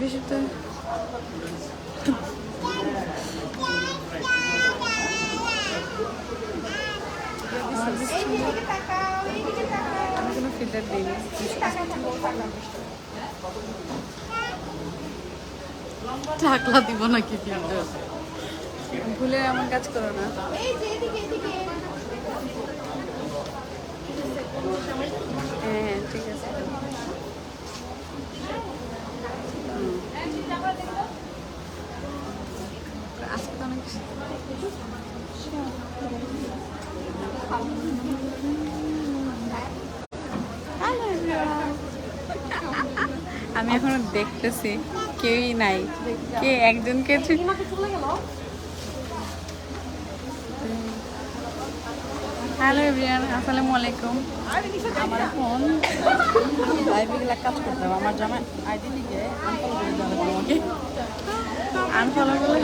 বেশি তো আমি কোনো ফিল্টার দিইনি টাকলা দিব নাকি ফিল্টার ভুলে এমন কাজ করো না। হ্যাঁ হ্যাঁ ঠিক আছে। আমি এখনও দেখতেছি কেউই নাই। কে একজনকে ঠিক হ্যালো এভরিওয়ান আসসালামু আলাইকুম। আমার ফোন লাইভে কাজ করতে হবে আমার জামাই আইডি আনফলো করে লাগবে আমাকে আনফলো বলে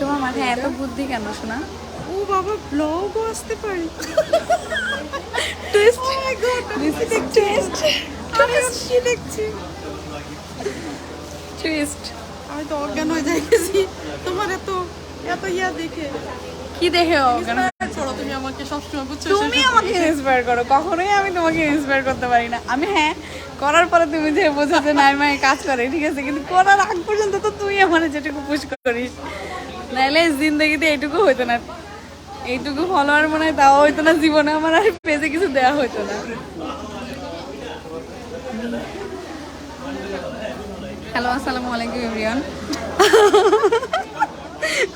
তোমার মাথায় এত বুদ্ধি কেন শোনা ও বাবা ব্লগও আসতে পারে। দিস ইজ টুইস্ট আমি দেখছি? টুইস্ট আমি তো অজ্ঞান হয়ে যাই গেছি। তোমার এত এত ইয়া দেখে। কি দেখে তুমি আমাকে সবসময় বুঝছ তুমি আমাকে ইন্সপায়ার করো কখনোই আমি তোমাকে ইন্সপায়ার করতে পারি না। আমি হ্যাঁ করার পরে তুমি যে বোঝো যে নাই মায়ে কাজ করে ঠিক আছে? কিন্তু করার আগ পর্যন্ত তো তুই আমার যেটুকু পুশ করিস। নাইলে জিন্দগিতে এইটুকু হইতো না। এইটুকু ফলোয়ার মনে হয় তাও হইতো না জীবনে আমার আর পেজে কিছু দেওয়া হইতো না। হ্যালো আসসালামু আলাইকুম এভরিওয়ান।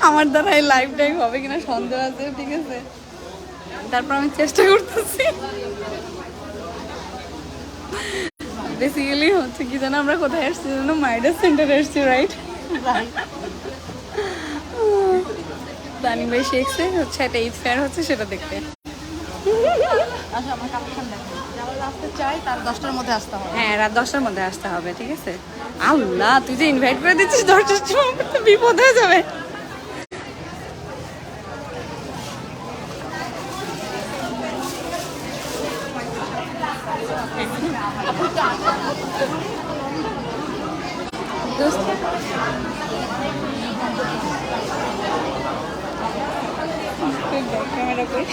আমার দ্বারা এই লাইফ টাইম হবে কিনা সন্দেহ আছে ঠিক আছে? তারপর আমি চেষ্টা করতেছি। বেসিক্যালি হচ্ছে কি জানো আমরা কোথায় এসেছি জানো মাইডাস সেন্টারে এসেছি রাইট তানি ভাই শেখছে হচ্ছে একটা ঈদ ফেয়ার হচ্ছে সেটা দেখতে। আচ্ছা হ্যাঁ রাত দশটার মধ্যে আসতে হবে ঠিক আছে? আল্লাহ তুই যে ইনভাইট করে দিচ্ছিস দশটার সময় বিপদ হয়ে যাবে দোস্ত ক্যামেরা কই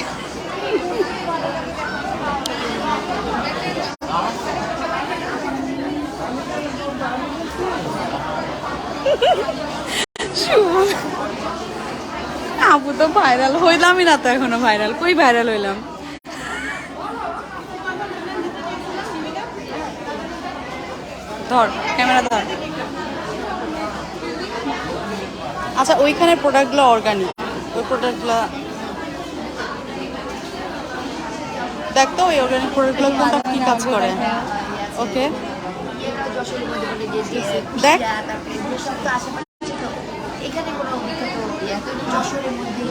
শুভ। আপু তো ভাইরাল হইলামই না তো এখনও ভাইরাল। কই ভাইরাল হইলাম? ধর ক্যামেরা ধর। আচ্ছা ওইখানে প্রোডাক্টগুলো অর্গানিক ওই প্রোডাক্টগুলো দেখ তো ওই অর্গানিক প্রোডাক্টগুলো কোনটা কি কাজ করে? ওকে দেখ। এখানে কোনো বিখ্যাত যশোরের মধ্যে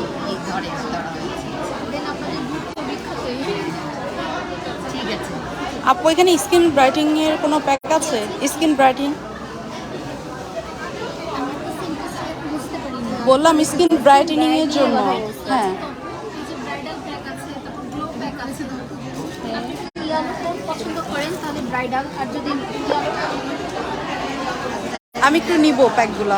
আপু, এখানে স্কিন ব্রাইটিং এর কোনো প্যাক আছে? স্কিন ব্রাইটিং বললাম স্কিন ব্রাইটেনিং এর জন্য। হ্যাঁ। আমি একটু নিব প্যাকগুলো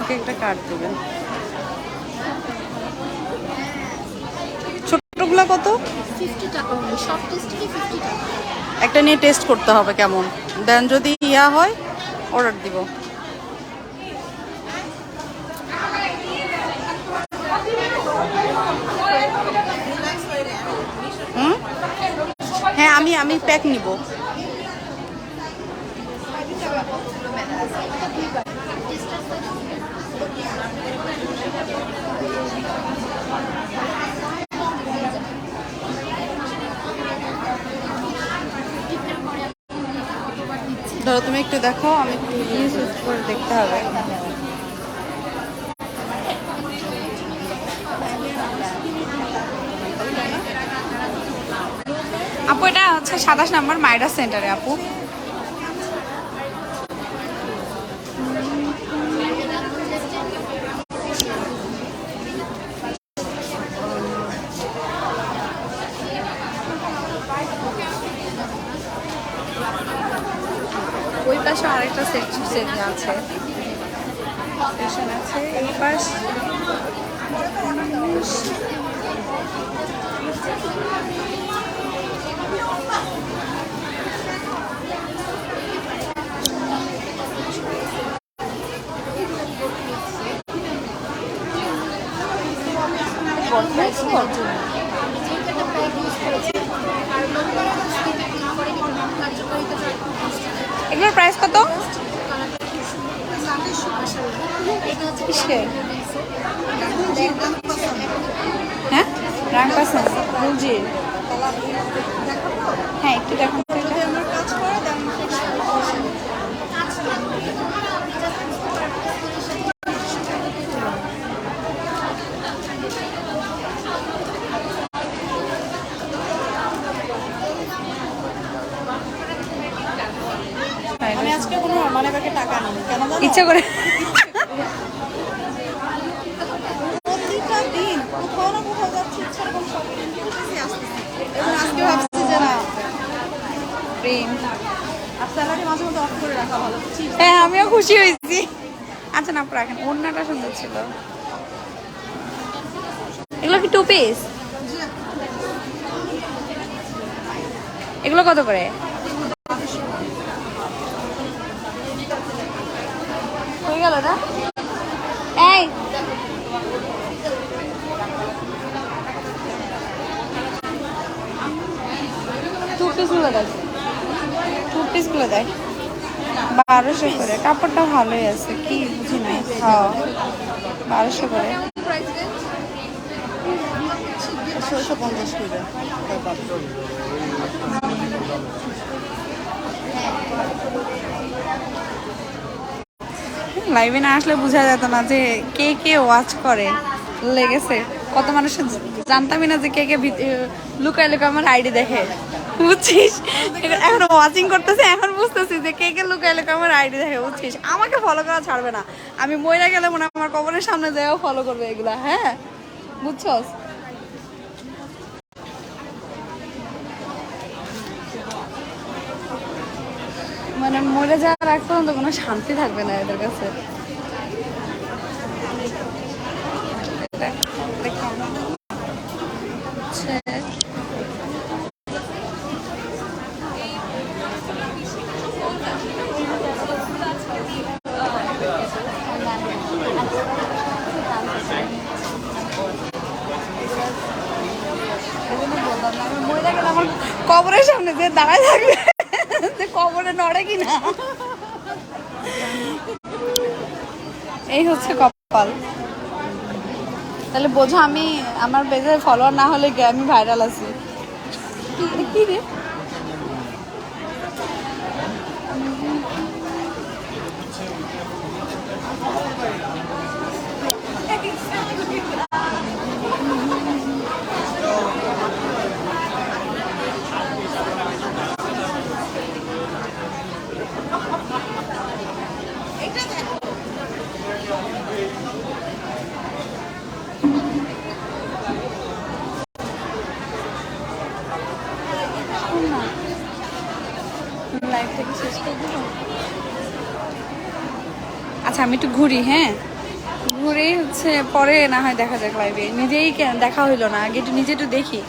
আমাকে একটা কার্ড দেবেন। ছোটগুলো কত? একটা নিয়ে টেস্ট করতে হবে কেমন? দেন যদি ইয়া হয় অর্ডার দিব। হুম? হ্যাঁ আমি আমি প্যাক নিব। ধরো, তুমি একটু দেখো, আমি একটু দেখতে হবে। আপু, এটা হচ্ছে সাতাশ নম্বর মায়রা সেন্টারে আপু। সেকশন আছে। সেকশন আছে এই পাশ। করেছি এগুলোর প্রাইস কত? হ্যাঁ? রাম পাসেন বুঝি হ্যাঁ একটু দেখুন তো এটা। হ্যাঁ, আমি আজকে কোনো মানে ব্যাগে টাকা নেই কেন ইচ্ছা করে। প্রতিটা দিন কোথাও না কোথাও যাচ্ছি শপিং করতেছি আজকে ভাবছি যে না প্রেম। আর স্যালারি মাঝে মধ্যে অফ করে রাখা ভালো হ্যাঁ আমিও খুশি হয়েছি। আচ্ছা না রাখেন ওড়নাটা সুন্দর ছিল। এগুলো কি টু পিস এগুলো কত করে? গেল না? এই। টু বারোশো করে। কাপড়টা ভালোই আছে, কি বুঝি নাই। হ্যাঁ বারোশো করে। ষোলোশো পঞ্চাশ করে। লাইভে না আসলে বোঝা যেত না যে কে কে ওয়াচ করে। লেগেছে। কত মানুষ জানতামই না যে কে কে লুকায় লুকায় আমার আইডি দেখে। বুঝছিস? এখন ওয়াচিং করতেছে, এখন বুঝতেছি যে কে কে লুকায় লুকায় আমার আইডি দেখে, বুঝছিস? আমাকে ফলো করা ছাড়বে না। আমি মহিলা গেলে মনে আমার কবরের সামনে যাও ফলো করবে এগুলা হ্যাঁ? বুঝছস? মানে মরে যাওয়ার আগ পর্যন্ত কোনো শান্তি থাকবে না এদের কাছে। কবরের সামনে যে দাঁড়ায় থাকবে। কবরে নড়ে কি না এই হচ্ছে কপাল। তাহলে বোঝো আমি, আমার পেজে ফলোয়ার না হলে আমি ভাইরাল আছি। কি রে? শোন না। লাইফটাকে শেষ করে আচ্ছা আমি একটু ঘুরি হ্যাঁ? ঘুরে হচ্ছে পরে না হয় দেখা যাক লাইভে নিজেই দেখা হইল না। আগে একটু নিজে একটু দেখি।